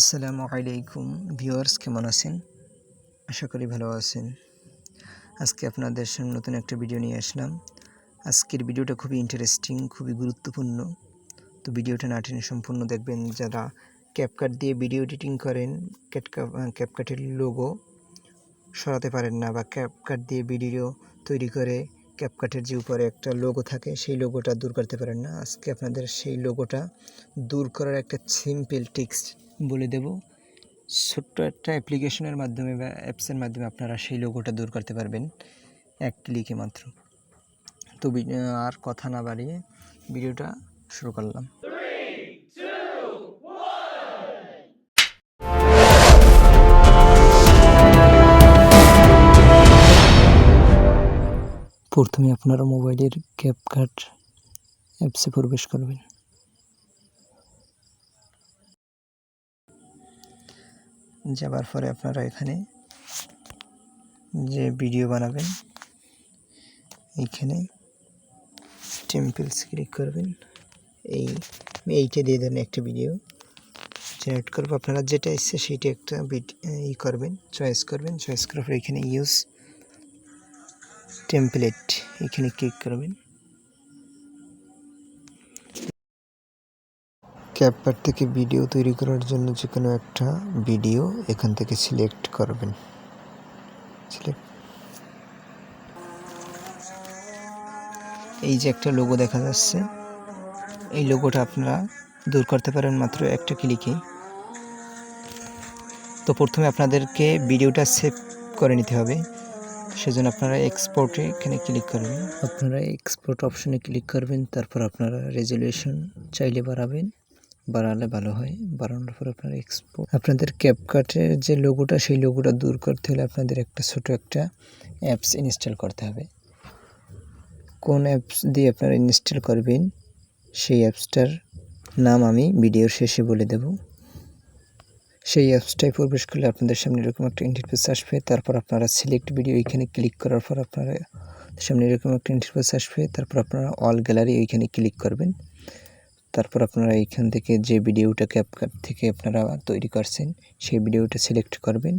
আসসালামু আলাইকুম ভিউয়ার্স, কেমন আছেন? আশা করি ভালো আছেন। আজকে আপনাদের সামনে নতুন একটা ভিডিও নিয়ে আসলাম। আজকের ভিডিওটা খুবই ইন্টারেস্টিং খুবই গুরুত্বপূর্ণ। তো ভিডিওটা না টেনে সম্পূর্ণ দেখবেন যারা ক্যাপকাট দিয়ে ভিডিও এডিটিং করেন ক্যাপকাটের লোগো সরাতে পারেন না বা ক্যাপকাট দিয়ে ভিডিও তৈরি করে ক্যাপকাটের যে উপরে একটা লোগো থাকে, সেই লোগোটা দূর করতে পারেন না। আজকে আপনাদের সেই লোগোটা দূর করার একটা সিম্পল টিক্স বলে দেব। ছোট্ট একটা অ্যাপ্লিকেশনের মাধ্যমে বা অ্যাপসের মাধ্যমে আপনারা সেই লোগোটা দূর করতে পারবেন, এক ক্লিকে মাত্র। তো আর কথা না বাড়িয়ে ভিডিওটা শুরু করলাম। প্রথমে আপনারা মোবাইলের ক্যাপকাট অ্যাপসে প্রবেশ করবেন। যাবার পরে আপনারা এখানে যে ভিডিও বানাবেন, এইখানে টেম্পলস ক্লিক করবেন। এই, এইটা দিয়ে দেন একটা ভিডিও। জেনারেট করব। আপনারা যেটা ইচ্ছে সেইটা একটা ই করবেন চয়েস করবেন। চয়েস করার পরে এখানে ইউজ টেমপ্লেট এখানে ক্লিক করবেন। ক্যাপকাট থেকে ভিডিও তৈরি করার জন্য যে কোনো একটা ভিডিও এখান থেকে সিলেক্ট করবেন। সিলেক্ট এই যে একটা লোগো দেখা যাচ্ছে। এই লোগোটা আপনারা দূর করতে পারেন মাত্র একটা ক্লিকে তো প্রথমে আপনাদেরকে ভিডিওটা সেভ করে নিতে হবে। সেজন্য আপনারা এক্সপোর্টে এখানে ক্লিক করবেন। আপনারা এক্সপোর্ট অপশনে ক্লিক করবেন, তারপর আপনারা রেজলিউশন চাইলে বাড়াবেন, বাড়ালে ভালো হয়। বাড়ানোর পর আপনারা এক্সপোর্ট আপনাদের ক্যাপকাটের যে লোগোটা সেই লোগোটা দূর করতে হলে আপনাদের একটা ছোট একটা অ্যাপস ইনস্টল করতে হবে। কোন অ্যাপস দিয়ে আপনারা ইনস্টল করবেন, সেই অ্যাপসটার নাম আমি ভিডিওর শেষে বলে দেব। সেই অ্যাপসটায় প্রবেশ করলে আপনাদের সামনে এরকম একটা ইন্টারফেস আসবে। তারপর আপনারা সিলেক্ট ভিডিও এখানে ক্লিক করার পর আপনারা সামনে এরকম একটা ইন্টারফেস আসবে। তারপর আপনারা অল গ্যালারি ওইখানে ক্লিক করবেন। তারপর আপনারা এইখান থেকে যে ভিডিওটা ক্যাপকাট থেকে আপনারা তৈরি করছেন, সেই ভিডিওটা সিলেক্ট করবেন।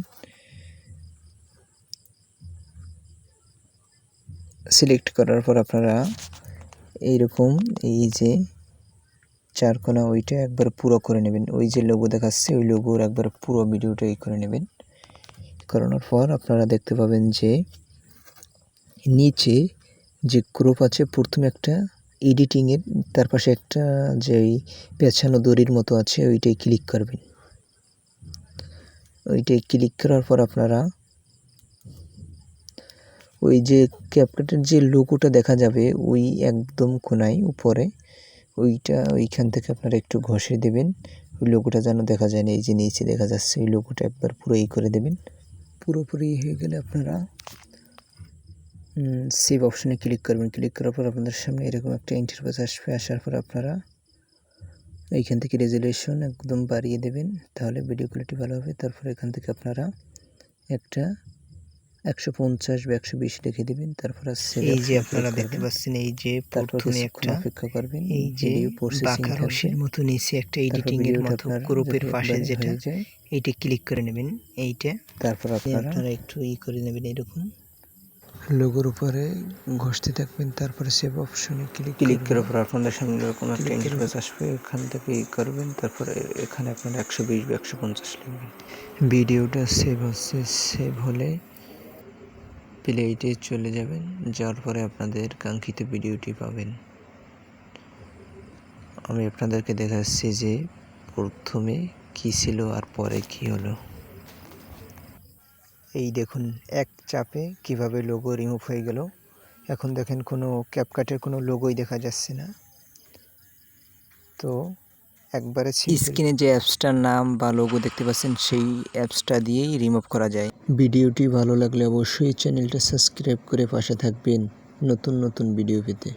সিলেক্ট করার পর আপনারা এইরকম এই যে চার কোনা ওইটা একবার পুরো করে নেবেন। ওই যে লোগো দেখাচ্ছে, ওই লোগোর একবার পুরো ভিডিওটা এই করে নেবেন। করানোর পর আপনারা দেখতে পাবেন যে নিচে যে গ্রুপ আছে, প্রথমে একটা এডিটিংয়ের তার পাশে একটা যেই পেছানো দড়ির মতো আছে, ওইটাই ক্লিক করবেন। ওইটাই ক্লিক করার পর আপনারা ওই যে ক্যাপকাটের যে লোগোটা দেখা যাবে, ওই একদম কোনায় উপরে ওইটা ওইখান থেকে আপনারা একটু ঘষে দেবেন। ওই লোগোটা যেন দেখা যায় না, এই যে নিচে দেখা যাচ্ছে, ওই লোগোটা একবার পুরো ই করে দেবেন। পুরোপুরি হয়ে গেলে আপনারা সেভ অপশনে ক্লিক করবেন। ক্লিক করার পর আপনাদের সামনে এরকম একটা ইন্টারফেস আসবে। আসার পর আপনারা এইখান থেকে রেজুলেশন একদম বাড়িয়ে দেবেন। তাহলে ভিডিও কোয়ালিটি ভালো হবে। তারপর এখান থেকে আপনারা একটা একশো পঞ্চাশ বা একশো বিশ লিখে দেবেন তারপর এই যে আপনারা দেখতে পাচ্ছেন এই যে প্রথমে একটা অপেক্ষা করবেন এই যে বাঁকারসের মতো নিচে একটা এডিটিং এর মতো গ্রুপের পাশে যেটা এইটা ক্লিক করে নেবেন এইটা। তারপর আপনারা একটু ই করে নেবেন এরকম। লোগোর উপরে ঘষতে থাকবেন তারপরে সেভ অপশনে ক্লিক ক্লিক করার পর আপনাদের সামনে এরকম একটা ইন্টারফেস আসবে এখান থেকে ই করবেন তারপরে এখানে আপনারা একশো বিশ বা একশো পঞ্চাশ লিখবেন। ভিডিওটা সেভ হচ্ছে সেভ হলে প্লেটে চলে যাবেন, যাওয়ার পরে আপনাদের কাঙ্ক্ষিত ভিডিওটি পাবেন। আমি আপনাদেরকে দেখাচ্ছি যে প্রথমে কী ছিল আর পরে কী হলো। এই দেখুন, এক চাপে কীভাবে লোগো রিমুভ হয়ে গেল। এখন দেখেন কোনো ক্যাপকাটের কোনো লোগোই দেখা যাচ্ছে না। তো একবারে স্ক্রিনে যে অ্যাপসটার নাম বা লোগো দেখতে পাচ্ছেন সেই অ্যাপসটা দিয়েই রিমুভ করা যায়। ভিডিওটি ভালো লাগলে অবশ্যই চ্যানেলটা সাবস্ক্রাইব করে পাশে থাকবেন। নতুন নতুন ভিডিও পেতে।